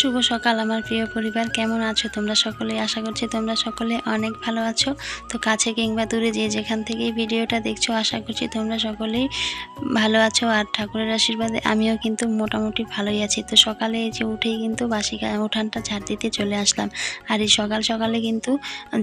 শুভ সকাল আমার প্রিয় পরিবার। কেমন আছো তোমরা সকলে আশা করছি তোমরা সকলে অনেক ভালো আছো। তো কাছে কিংবা দূরে যে যেখান থেকে ভিডিওটা দেখছ, আশা করছি তোমরা সকলেই ভালো আছো। আর ঠাকুরের আশীর্বাদে আমিও কিন্তু মোটামুটি ভালোই আছি। তো সকালে যে উঠেই কিন্তু বাসি উঠানটা ঝাড় দিতে চলে আসলাম। আর এই সকাল সকালে কিন্তু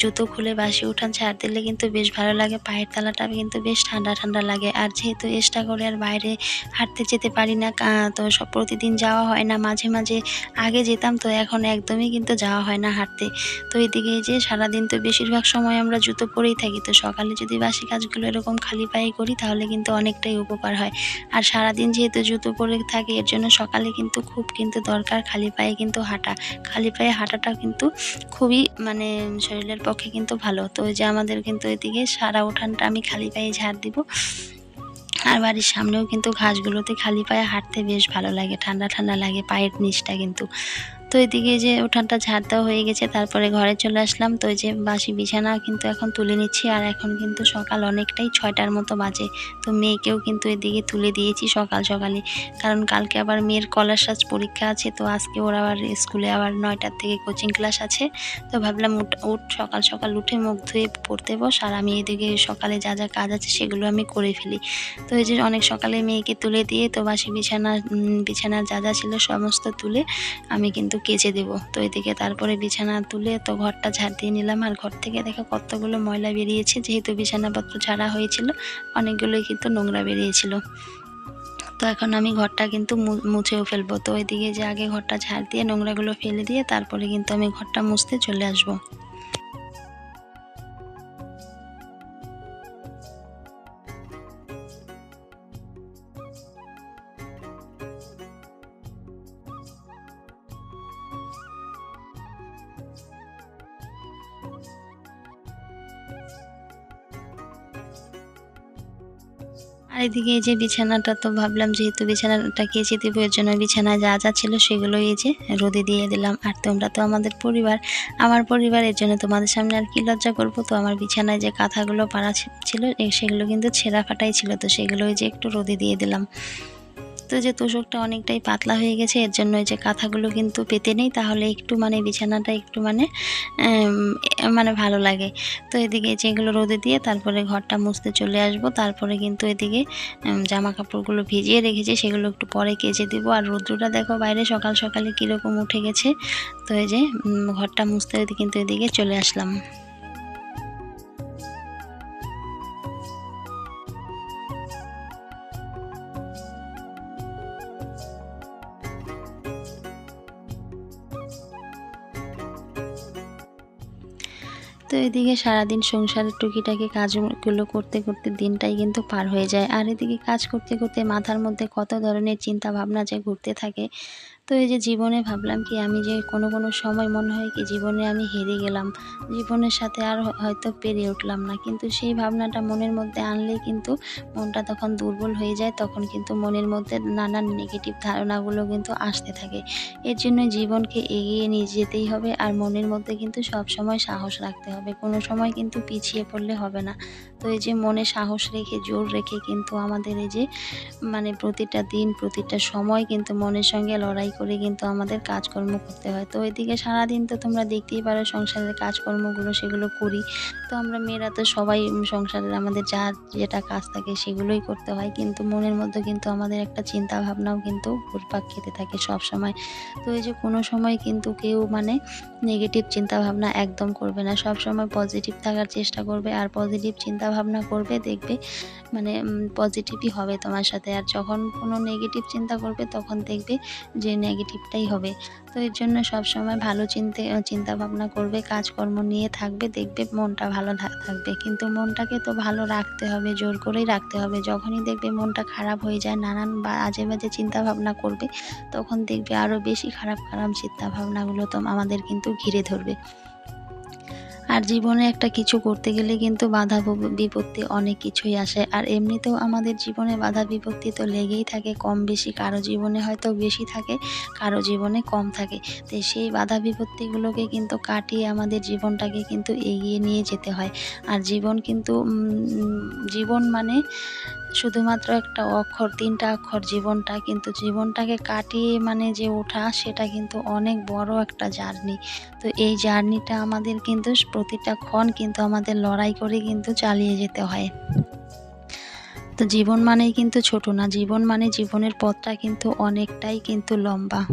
জুতো খুলে বাসি উঠান ঝাড় দিলে কিন্তু বেশ ভালো লাগে। পায়ের তলাটা কিন্তু বেশ ঠান্ডা ঠান্ডা লাগে। আর যেহেতু এক্সট্রা করে আর বাইরে হাঁটতে যেতে পারি না তো সব প্রতিদিন যাওয়া হয় না। মাঝে মাঝে আগে যেতাম তো এখন একদমই কিন্তু যাওয়া হয় না হাঁটতে। তো এদিকে যে সারাদিন তো বেশিরভাগ সময় আমরা জুতো পরেই থাকি, তো সকালে যদি বাসি কাজগুলো এরকম খালি পায়ে করি তাহলে কিন্তু অনেকটাই উপকার হয়। আর সারাদিন যেহেতু জুতো পরে থাকি, এর জন্য সকালে কিন্তু খুব কিন্তু দরকার খালি পায়ে কিন্তু হাঁটা। খালি পায়ে হাঁটাটা কিন্তু খুবই মানে শরীরের পক্ষে কিন্তু ভালো। তো ওই যে আমাদের কিন্তু এদিকে সারা উঠানটা আমি খালি পায়ে ঝাড় দিব। আর বাড়ির সামনেও কিন্তু ঘাসগুলোতে খালি পায়ে হাঁটতে বেশ ভালো লাগে। ঠান্ডা ঠান্ডা লাগে, পায়ের নিচটা কিন্তু তো এদিকে যে উঠানটা ঝাড় দেওয়া হয়ে গেছে, তারপরে ঘরে চলে আসলাম। তো যে বাসি বিছানা কিন্তু এখন তুলে নিচ্ছি, আর এখন কিন্তু সকাল অনেকটাই ছয়টার মতো বাজে। তো মেয়েকেও কিন্তু এদিকে তুলে দিয়েছি সকাল সকালে। কারণ কালকে আবার মেয়ের কলার সাজ পরীক্ষা আছে, তো আজকে ওর আবার স্কুলে আবার নয়টার থেকে কোচিং ক্লাস আছে। তো ভাবলাম উঠ সকাল সকাল উঠে মুখ ধুয়ে পড়তে বস, আর আমি এদিকে সকালে যা যা কাজ আছে সেগুলো আমি করে ফেলি। তো এই যে অনেক সকালে মেয়েকে তুলে দিয়ে তো বাসি বিছানা বিছানার যা যা ছিল সমস্ত তুলে আমি কিন্তু কেচে দেব। তো এদিকে তারপরে বিছানা তুলে তো ঘরটা ঝাড় দিয়ে নিলাম। আর ঘর থেকে দেখো কতগুলো ময়লা বেরিয়েছে। যেহেতু বিছানাপত্র ঝাড়া হয়েছিল, অনেকগুলোই কিন্তু নোংরা বেরিয়েছিল। তো এখন আমি ঘরটা কিন্তু মুছেও ফেলব। তো ওইদিকে যে আগে ঘরটা ঝাড় দিয়ে নোংরাগুলো ফেলে দিয়ে তারপরে কিন্তু আমি ঘরটা মুছতে চলে আসব। আর এদিকে এই যে বিছানাটা তো ভাবলাম যেহেতু বিছানাটা কেচে দেবো জন্য বিছানায় যা যা ছিল সেগুলো এই যে রোদে দিয়ে দিলাম। আর তোমরা তো আমাদের পরিবার, আমার পরিবারের জন্য তোমাদের সামনে আর কি লজ্জা করব? তো আমার বিছানায় যে কাঁথাগুলো পাড়া ছিল সেগুলো কিন্তু ছেঁড়া ফাটাই ছিল, তো সেগুলো এই যে একটু রোদে দিয়ে দিলাম। তো যে তোষকটা অনেকটাই পাতলা হয়ে গেছে, এর জন্য যে কাঁথাগুলো কিন্তু পেতে নেই, তাহলে একটু মানে বিছানাটা একটু মানে মানে ভালো লাগে। তো এদিকে যেগুলো রোদে দিয়ে তারপরে ঘরটা মুছতে চলে আসব, তারপরে কিন্তু এদিকে জামা কাপড়গুলো ভিজিয়ে রেখেছি, সেগুলো একটু পরে কেচে দিব। আর রৌদ্রটা দেখো বাইরে সকাল সকালে কীরকম উঠে গেছে, তো এই যে ঘরটা মুছতে কিন্তু এদিকে চলে আসলাম। এদিকে সারাদিন সংসারের টুকিটাকি কাজগুলো করতে করতে দিনটাই কিন্তু পার হয়ে যায়। আর এদিকে কাজ করতে করতে মাথার মধ্যে কত ধরনের চিন্তা ভাবনা যে ঘুরতে থাকে তো এই যে জীবনে ভাবলাম কি, আমি যে কোনো কোনো সময় মনে হয় কি, জীবনে আমি হেরে গেলাম। জীবনের সাথে আর হয়তো পেরে উঠলাম না। কিন্তু সেই ভাবনাটা মনের মধ্যে আনলে কিন্তু মনটা তখন দুর্বল হয়ে যায়, তখন কিন্তু মনের মধ্যে নানান নেগেটিভ ধারণাগুলো কিন্তু আসতে থাকে। এর জন্য জীবনকে এগিয়ে নিয়ে যেতেই হবে আর মনের মধ্যে কিন্তু সব সময় সাহস রাখতে হবে। কোনো সময় কিন্তু পিছিয়ে পড়লে হবে না। তো এই যে মনে সাহস রেখে, জোর রেখে কিন্তু আমাদের এই যে মানে প্রতিটা দিন, প্রতিটা সময় কিন্তু মনের সঙ্গে লড়াই করে কিন্তু আমাদের কাজকর্ম করতে হয়। তো এদিকে সারাদিন তো তোমরা দেখতেই পারো সংসারের কাজকর্মগুলো সেগুলো করি। তো আমরা মেয়েরা তো সবাই সংসারের আমাদের যা যেটা কাজ থাকে সেগুলোই করতে হয়। কিন্তু মনের মধ্যে কিন্তু আমাদের একটা চিন্তা ভাবনাও কিন্তু ঘুরপাক খেতে থাকে সব সময় তো এই যে কোনো সময় কিন্তু কেউ মানে নেগেটিভ চিন্তা ভাবনা একদম করবে না। সব সময় পজিটিভ থাকার চেষ্টা করবে আর পজিটিভ চিন্তা ভাবনা করবে, দেখবে মানে পজিটিভই হবে তোমার সাথে। আর যখন কোনো নেগেটিভ চিন্তা করবে, তখন দেখবে যে নেগেটিভটাই হবে। তো এর জন্য সব সময় ভালো চিন্তে চিন্তা ভাবনা করবে, কাজকর্ম নিয়ে থাকবে, দেখবে মনটা ভালো থাকবে। কিন্তু মনটাকে তো ভালো রাখতে হবে, জোর করেই রাখতে হবে। যখনই দেখবে মনটা খারাপ হয়ে যায়, নানান বাজে চিন্তা ভাবনা করবে, তখন দেখবে আরও বেশি খারাপ খারাপ চিন্তা ভাবনাগুলো তো আমাদের কিন্তু ঘিরে ধরবে। আর জীবনে একটা কিছু করতে গেলে কিন্তু বাধা বিপত্তি অনেক কিছুই আসে। আর এমনিতেও আমাদের জীবনে বাধা বিপত্তি তো লেগেই থাকে, কম বেশি কারও জীবনে হয়তো বেশি থাকে, কারও জীবনে কম থাকে। তো সেই বাধা বিপত্তিগুলোকে কিন্তু কাটিয়ে আমাদের জীবনটাকে কিন্তু এগিয়ে নিয়ে যেতে হয়। আর জীবন কিন্তু জীবন মানে শুধুমাত্র একটা অক্ষর, তিনটা অক্ষর জীবনটা, কিন্তু জীবনটাকে কাটিয়ে মানে যে ওঠা, সেটা কিন্তু অনেক বড় একটা জার্নি। তো এই জার্নিটা আমাদের কিন্তু প্রতিটা ক্ষণ কিন্তু আমাদের লড়াই করে কিন্তু চালিয়ে যেতে হয়। তো জীবন মানেই কিন্তু ছোট না, জীবন মানে জীবনের পথটা কিন্তু অনেকটাই কিন্তু লম্বা।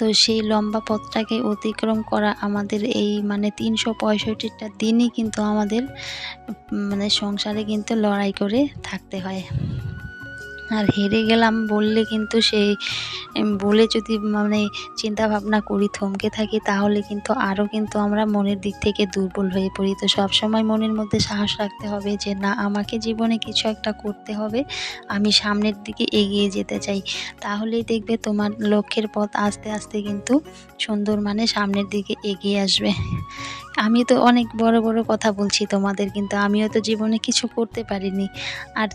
তো সেই লম্বা পথটাকে অতিক্রম করা আমাদের এই মানে তিনশো পঁয়ষট্টিটা দিনই কিন্তু আমাদের মানে সংসারে কিন্তু লড়াই করে থাকতে হয়। আর হেরে গেলাম বললে কিন্তু সেই বলে যদি মানে চিন্তা ভাবনা করি, থমকে থাকি, তাহলে কিন্তু আরও কিন্তু আমরা মনের দিক থেকে দুর্বল হয়ে পড়ি। তো সবসময় মনের মধ্যে সাহস রাখতে হবে যে, না, আমাকে জীবনে কিছু একটা করতে হবে, আমি সামনের দিকে এগিয়ে যেতে চাই। তাহলেই দেখবে তোমার লক্ষ্যের পথ আস্তে আস্তে কিন্তু সুন্দর মানে সামনের দিকে এগিয়ে আসবে। আমি তো অনেক বড় বড় কথা বলছি তোমাদের, কিন্তু আমিও তো জীবনে কিছু করতে পারিনি। আর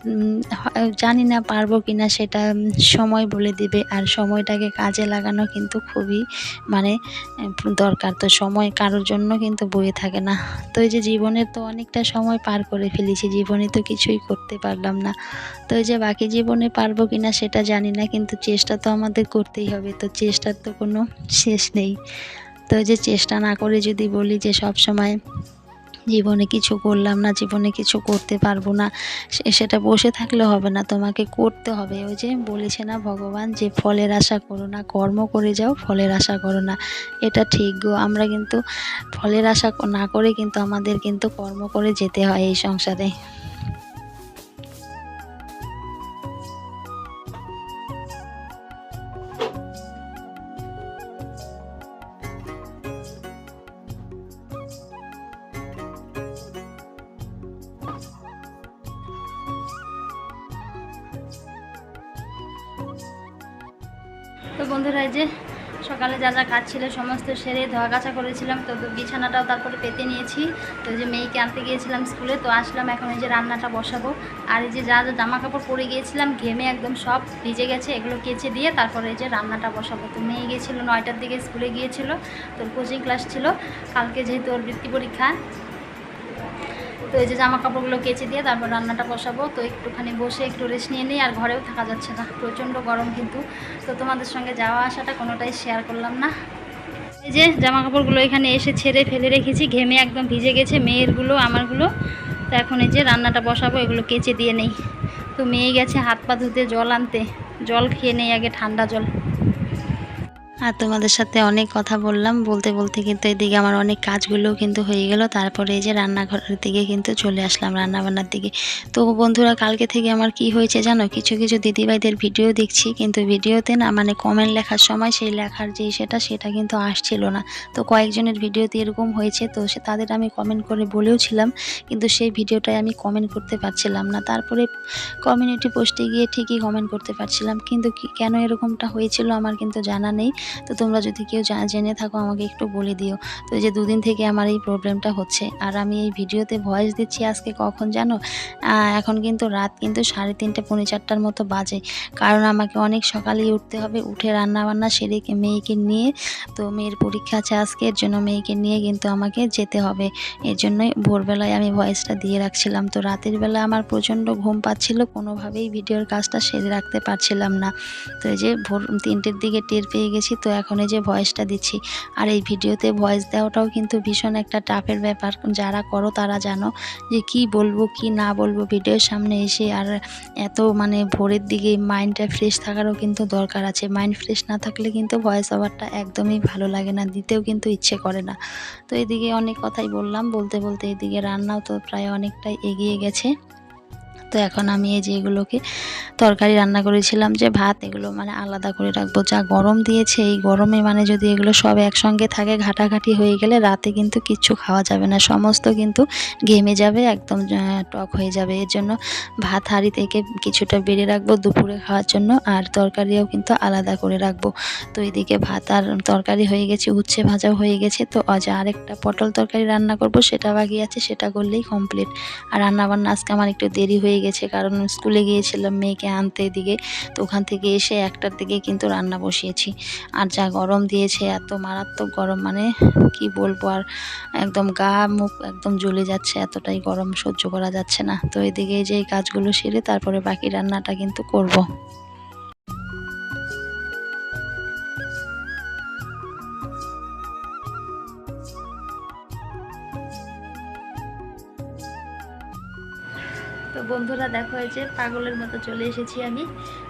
জানি না পারব কি না সেটা সময় বলে দিবে। আর সময়টাকে কাজে লাগানো কিন্তু খুবই মানে দরকার। তো সময় কারোর জন্য কিন্তু বয়ে থাকে না। তো এই যে জীবনের তো অনেকটা সময় পার করে ফেলেছি, জীবনে তো কিছুই করতে পারলাম না। তো এই যে বাকি জীবনে পারব কি না সেটা জানি না, কিন্তু চেষ্টা তো আমাদের করতেই হবে। তো চেষ্টার তো কোনো শেষ নেই। তো যে চেষ্টা না করে যদি বলি যে সব সময় জীবনে কিছু করলাম না, জীবনে কিছু করতে পারব না সেটা বসে থাকলে হবে না, তোমাকে করতে হবে। ওই যে বলেছে না ভগবান যে ফলের আশা করো না, কর্ম করে যাও, ফলের আশা করো না। এটা ঠিক গো, আমরা কিন্তু ফলের আশা না করে কিন্তু আমাদের কিন্তু কর্ম করে যেতে হয় এই সংসারে। তো বন্ধুরা এই যে সকালে যা যা কাজ ছিল, সমস্ত সেরে ধোয়া কাছা করেছিলাম, তো বিছানাটাও তারপরে পেতে নিয়েছি। তো যে মেয়েকে আনতে গিয়েছিলাম স্কুলে, তো আসলাম এখন এই যে রান্নাটা বসাবো। আর এই যে যা যা জামা কাপড় পরে গিয়েছিলাম, ঘেমে একদম সব ভিজে গেছে, এগুলো কেচে দিয়ে তারপরে এই যে রান্নাটা বসাবো। তো মেয়ে গিয়েছিল, নয়টার দিকে স্কুলে গিয়েছিল, তোর কোচিং ক্লাস ছিল, কালকে যেহেতু ওর বৃত্তি পরীক্ষা। তো এই যে জামা কাপড়গুলো কেচে দিয়ে তারপর রান্নাটা বসাবো। তো একটুখানি বসে একটু রেস্ট নিয়ে নিই, আর ঘরেও থাকা যাচ্ছে না। প্রচণ্ড গরম কিন্তু। তো তোমাদের সঙ্গে যাওয়া আসাটা কোনোটাই শেয়ার করলাম না। এই যে জামা কাপড়গুলো এখানে এসে ছেড়ে ফেলে রেখেছি, ঘেমে একদম ভিজে গেছে মেয়েরগুলো, আমারগুলো। তো এখন এই যে রান্নাটা বসাবো, এগুলো কেচে দিয়ে নেই। তো মেয়ে গেছে হাত পা ধুতে জল আনতে। জল খেয়ে নেই আগে ঠান্ডা জল। আর তোমাদের সাথে অনেক কথা বললাম। বলতে বলতে কিন্তু এদিকে আমার অনেক কাজগুলোও কিন্তু হয়ে গেল। তারপরে এই যে রান্নাঘরের দিকে কিন্তু চলে আসলাম রান্নাবান্নার দিকে। তো বন্ধুরা, কালকে থেকে আমার কি হয়েছে জানো? কিছু কিছু দিদিভাইদের ভিডিও দেখছি, কিন্তু ভিডিওতে না মানে কমেন্ট লেখার সময় সেই লেখার যে সেটা সেটা কিন্তু আসছিল না। তো কয়েকজনের ভিডিওতে এরকম হয়েছে, তো সে তাদের আমি কমেন্ট করে বলেও ছিলাম, কিন্তু সেই ভিডিওটায় আমি কমেন্ট করতে পারছিলাম না। তারপরে কমিউনিটি পোস্টে গিয়ে ঠিকই কমেন্ট করতে পারছিলাম, কিন্তু কেন এরকমটা হয়েছিল আমার কিন্তু জানা নেই। তো তোমরা যদি কেউ জেনে থাকো, আমাকে একটু বলে দিও। তো এই যে দুদিন থেকে আমার এই প্রবলেমটা হচ্ছে, আর আমি এই ভিডিওতে ভয়েস দিচ্ছি আজকে কখন জানো? এখন কিন্তু রাত কিন্তু সাড়ে তিনটে, পৌনে চারটার মতো বাজে। কারণ আমাকে অনেক সকালেই উঠতে হবে, উঠে রান্না বান্না সেরে মেয়েকে নিয়ে। তো মেয়ের পরীক্ষা আছে আজকে, এর জন্য মেয়েকে নিয়ে কিন্তু আমাকে যেতে হবে। এর জন্যই ভোরবেলায় আমি ভয়েসটা দিয়ে রাখছিলাম। তো রাতের বেলা আমার প্রচণ্ড ঘুম পাচ্ছিল, কোনোভাবেই ভিডিওর কাজটা সেরে রাখতে পারছিলাম না। তো এই যে ভোর তিনটের দিকে টের পেয়ে গেছি তো এখন এই যে ভয়েসটা দিচ্ছি। আর এই ভিডিওতে ভয়েস দেওয়াটাও কিন্তু ভীষণ একটা টাফের ব্যাপার। যারা করো তারা জানো যে কি বলব, কি না বলব ভিডিওর সামনে এসে আর এত মানে ভোরের দিকে মাইন্ডটা ফ্রেশ থাকারও কিন্তু দরকার আছে। মাইন্ড ফ্রেশ না থাকলে কিন্তু ভয়েস ওভারটা একদমই ভালো লাগে না, দিতেও কিন্তু ইচ্ছে করে না। তো এদিকে অনেক কথাই বললাম, বলতে বলতে এদিকে রান্নাও তো প্রায় অনেকটাই এগিয়ে গেছে। তো এখন আমি এই যে এগুলোকে তরকারি রান্না করেছিলাম যে ভাত, এগুলো মানে আলাদা করে রাখব। যা গরম দিয়েছে, এই গরমে মানে যদি এগুলো সব একসঙ্গে থাকে, ঘাটাঘাটি হয়ে গেলে রাতে কিন্তু কিচ্ছু খাওয়া যাবে না। সমস্ত কিন্তু ঘেমে যাবে, একদম টক হয়ে যাবে। এর জন্য ভাত হাঁড়ি থেকে কিছুটা বেড়ে রাখব দুপুরে খাওয়ার জন্য, আর তরকারিও কিন্তু আলাদা করে রাখব। তো এদিকে ভাত আর তরকারি হয়ে গেছে, উচ্ছে ভাজাও হয়ে গেছে। তো আজ আরেকটা পটল তরকারি রান্না করব, সেটা বাকি আছে, সেটা করলেই কমপ্লিট আর রান্নাবান্না আজকে আমার একটু দেরি হয়ে হয়ে গেছে। কারণ স্কুলে গিয়েছিলাম মেয়েকে আনতে এদিকে। তো ওখান থেকে এসে একটার দিকে কিন্তু রান্না বসিয়েছি। আর যা গরম দিয়েছে, এত মারাত্মক গরম মানে কি বলব আর, একদম গা মুখ একদম জ্বলে যাচ্ছে, এতটাই গরম সহ্য করা যাচ্ছে না। তো এদিকে যে কাজগুলো সেরে তারপরে বাকি রান্নাটা কিন্তু করব। তো বন্ধুরা দেখো এই যে পাগলের মতো চলে এসেছি আমি।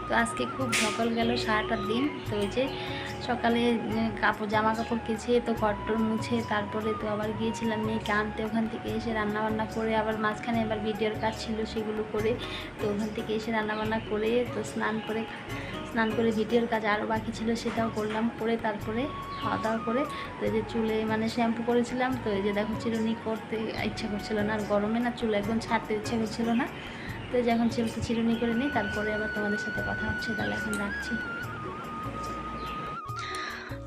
তো আজকে খুব সকল গেল সারাটার দিন। তো এই যে সকালে কাপড় জামা কাপড় কেচে তো কট্টর মুছে তারপরে তো আবার গিয়েছিলাম মেয়েকে আনতে। ওখান থেকে এসে রান্নাবান্না করে আবার মাঝখানে আবার ভিডিওর কাজ ছিল সেগুলো করে তো ওখান থেকে এসে রান্নাবান্না করে তো স্নান করে স্নান করে ভিডিওর কাজ আরও বাকি ছিল সেটাও করলাম করে তারপরে খাওয়া দাওয়া করে তো এই যে চুলে মানে শ্যাম্পু করেছিলাম তো এই যে দেখো চিরুনি করতে ইচ্ছা করছিল না, আর গরমে না চুল একদম ছাড়তে ইচ্ছা করছিল না। তো এই যে এখন চুলকে চিরুনি করে নিই, তারপরে আবার তোমাদের সাথে কথা হচ্ছে, তাহলে এখন রাখছি।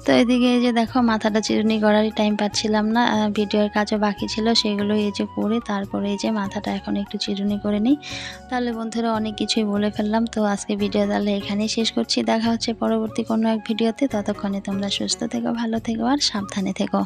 তো এদিকে এই যে দেখো, মাথাটা চিরুনি করারই টাইম পাচ্ছিলাম না ভিডিওর কাজও বাকি ছিল, সেগুলো এই যে করে তারপরে এই যে মাথাটা এখন একটু চিরুনি করে নিই। তাহলে বন্ধুরা অনেক কিছুই বলে ফেললাম, তো আজকে ভিডিও তাহলে এখানেই শেষ করছি। দেখা হচ্ছে পরবর্তী কোনো এক ভিডিওতে ততক্ষণে তোমরা সুস্থ থেকো, ভালো থেকো আর সাবধানে থেকো।